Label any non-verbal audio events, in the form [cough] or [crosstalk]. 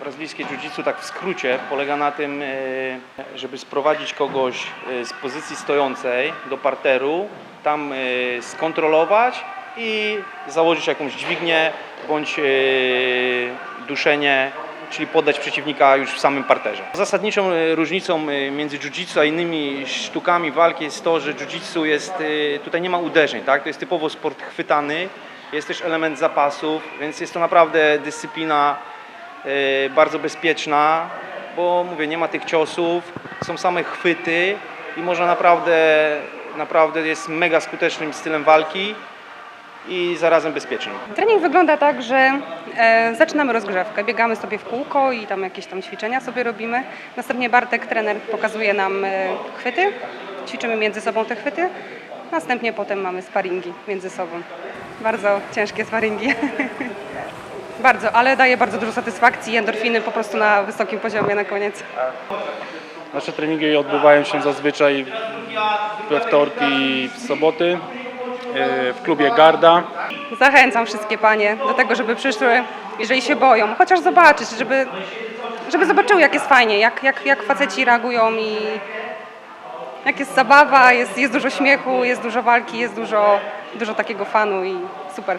brazylijskie jiu-jitsu, tak w skrócie, polega na tym, e, żeby sprowadzić kogoś e, z pozycji stojącej do parteru, tam e, skontrolować i założyć jakąś dźwignię bądź duszenie, czyli poddać przeciwnika już w samym parterze. Zasadniczą różnicą między jiu-jitsu a innymi sztukami walki jest to, że jiu-jitsu jest, tutaj nie ma uderzeń, tak? to jest typowo sport chwytany, jest też element zapasów, więc jest to naprawdę dyscyplina bardzo bezpieczna, bo mówię, nie ma tych ciosów, są same chwyty i można naprawdę, naprawdę jest mega skutecznym stylem walki i zarazem bezpiecznym. Trening wygląda tak, że e, zaczynamy rozgrzewkę, biegamy sobie w kółko i tam jakieś tam ćwiczenia sobie robimy. Następnie Bartek, trener, pokazuje nam e, chwyty, ćwiczymy między sobą te chwyty. Następnie potem mamy sparingi między sobą. Bardzo ciężkie sparingi. [laughs] bardzo, ale daje bardzo dużo satysfakcji i endorfiny po prostu na wysokim poziomie na koniec. Nasze treningi odbywają się zazwyczaj we wtorki i w soboty e, w klubie Garda. Zachęcam wszystkie panie do tego, żeby przyszły, jeżeli się boją, chociaż zobaczyć, żeby, żeby zobaczyły, jak jest fajnie, jak, jak, jak faceci reagują i jak jest zabawa, jest, jest dużo śmiechu, jest dużo walki, jest dużo, dużo takiego fanu i super.